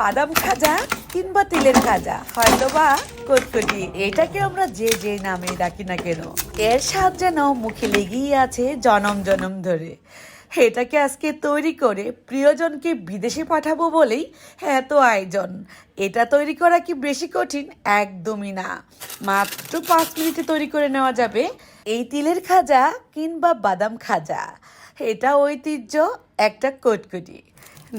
বাদাম খাজা কিংবা তিলের খাজা হয়তো বা কটকটি এটাকে আমরা যে যে নামে ডাকি না কেন, এর স্বাদ যেন মুখে লেগেই আছে জনম জনম ধরে। এটাকে আজকে তৈরি করে প্রিয়জনকে বিদেশে পাঠাবো বলেই এত আয়োজন। এটা তৈরি করা কি বেশি কঠিন? একদমই না। মাত্র পাঁচ মিনিটে তৈরি করে নেওয়া যাবে এই তিলের খাজা কিংবা বাদাম খাজা। এটা ঐতিহ্য, একটা কটকটি।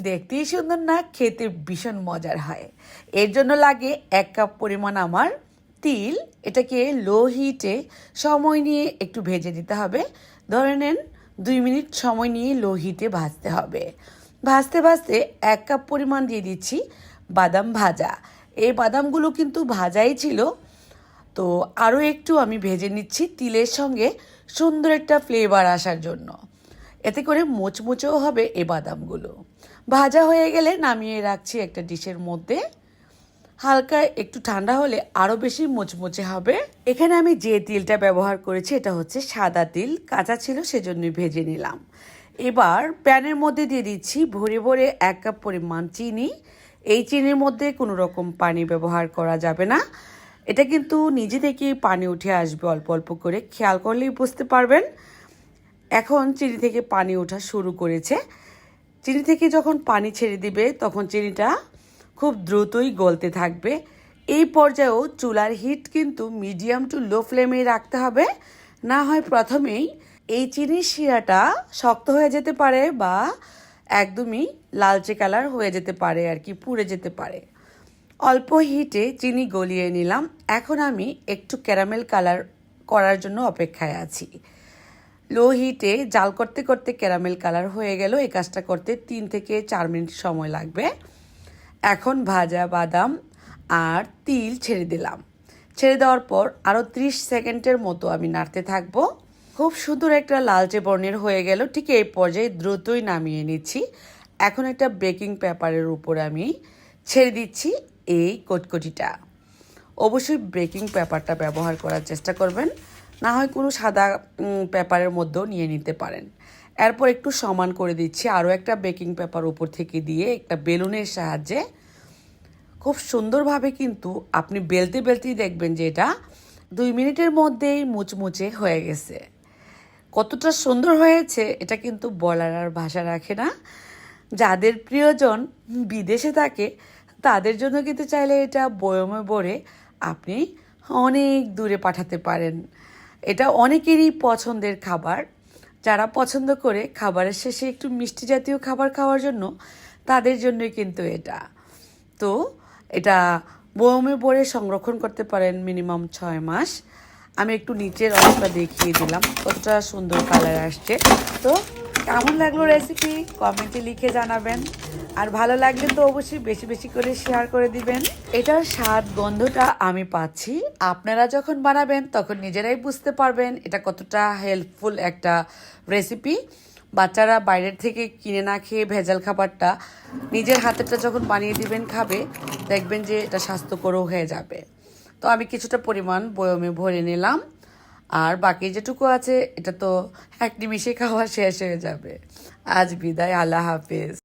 দেখতেই সুন্দর না, খেতে ভীষণ মজার হয়। এর জন্য লাগে এক কাপ পরিমাণ আমার তিল, এটাকে লো হিটে সময় নিয়ে একটু ভেজে দিতে হবে। ধরে নেন দুই মিনিট সময় নিয়ে লো হিটে ভাজতে হবে। ভাজতে ভাজতে এক কাপ পরিমাণ দিয়ে দিচ্ছি বাদাম ভাজা। এই বাদামগুলো কিন্তু ভাজাই ছিল। তো আরও একটু আমি ভেজে নিচ্ছি তিলের সঙ্গে সুন্দর একটা ফ্লেভার আসার জন্য। এতে করে মোচমোচেও হবে এ বাদামগুলো। ভাজা হয়ে গেলে নামিয়ে রাখছি একটা ডিশের মধ্যে। হালকা একটু ঠান্ডা হলে আরও বেশি মুচমুচে হবে। এখানে আমি যে তিলটা ব্যবহার করেছি, এটা হচ্ছে সাদা তিল। কাঁচা ছিল, সেজন্যই ভেজে নিলাম। এবার প্যানের মধ্যে দিয়ে দিচ্ছি ভরে ভরে এক কাপ পরিমাণ চিনি। এই চিনির মধ্যে কোনো রকম পানি ব্যবহার করা যাবে না। এটা কিন্তু নিজে থেকেই পানি উঠে আসবে অল্প অল্প করে। খেয়াল করলেই বুঝতে পারবেন। এখন চিনি থেকে পানি ওঠা শুরু করেছে। চিনি থেকে যখন পানি ছেড়ে দিবে, তখন চিনিটা খুব দ্রুতই গলতে থাকবে। এই পর্যায়েও চুলার হিট কিন্তু মিডিয়াম টু লো ফ্লেমে রাখতে হবে। না হয় প্রথমেই এই চিনির শিরাটা শক্ত হয়ে যেতে পারে বা একদমই লালচে কালার হয়ে যেতে পারে আর কি, পুড়ে যেতে পারে। অল্প হিটে চিনি গলিয়ে নিলাম। এখন আমি একটু ক্যারামেল কালার করার জন্য অপেক্ষায় আছি। লো হিটে জাল করতে করতে ক্যারামেল কালার হয়ে গেল। এই কাজটা করতে তিন থেকে চার মিনিট সময় লাগবে। এখন ভাজা বাদাম আর তিল ছেড়ে দিলাম। ছেড়ে দেওয়ার পর আরও ত্রিশ সেকেন্ডের মতো আমি নাড়তে থাকব। খুব সুন্দর একটা লালচে বর্ণের হয়ে গেল। ঠিক এই পর্যায়ে দ্রুতই নামিয়ে নিচ্ছি। এখন একটা বেকিং পেপারের উপর আমি ছেড়ে দিচ্ছি এই কটকটিটা। অবশ্যই বেকিং পেপারটা ব্যবহার করার চেষ্টা করবেন। না হয় কোনো সাদা পেপারের মধ্যেও নিয়ে নিতে পারেন। এরপর একটু সমান করে দিচ্ছি, আরও একটা বেকিং পেপার উপর থেকে দিয়ে একটা বেলুনের সাহায্যে। খুব সুন্দরভাবে কিন্তু আপনি বেলতে বেলতেই দেখবেন যে এটা দুই মিনিটের মধ্যেই মুচমুচে হয়ে গেছে। কতটা সুন্দর হয়েছে, এটা কিন্তু বলার আর ভাষা রাখে না। যাদের প্রিয়জন বিদেশে থাকে, তাদের জন্য কিন্তু চাইলে এটা বয়মে ভরে আপনি অনেক দূরে পাঠাতে পারেন। এটা অনেকেরই পছন্দের খাবার। যারা পছন্দ করে খাবারের শেষে একটু মিষ্টি জাতীয় খাবার খাওয়ার জন্য, তাদের জন্যই কিন্তু এটা। তো এটা বয়মে ভরে সংরক্ষণ করতে পারেন মিনিমাম ছয় মাস। আমি একটু নিচের অবস্থা দেখিয়ে দিলাম, কতটা সুন্দর কালার আসছে। তো কেমন লাগল রেসিপি কমেন্টে লিখে জানাবেন। আর ভালো লাগলে তো অবশ্যই বেশি বেশি করে শেয়ার করে দিবেন। এটার স্বাদ গন্ধটা আমি পাচ্ছি। আপনারা যখন বানাবেন, তখন নিজেরাই বুঝতে পারবেন এটা কতটা হেল্পফুল একটা রেসিপি বাচ্চারা বাইরের থেকে কিনে না খেয়ে ভেজাল খাবারটা নিজের হাতেরটা যখন বানিয়ে দিবেন, খাবে, দেখবেন যে এটা স্বাস্থ্যকরও হয়ে যাবে। তো আমি কিছুটা পরিমাণ বয়মে ভরে নিলাম। আর বাকি যেটুকু আছে, এটা তো এক নিমিষে খাওয়া শেষ হয়ে যাবে। আজ বিদায়, আল্লাহ হাফেজ।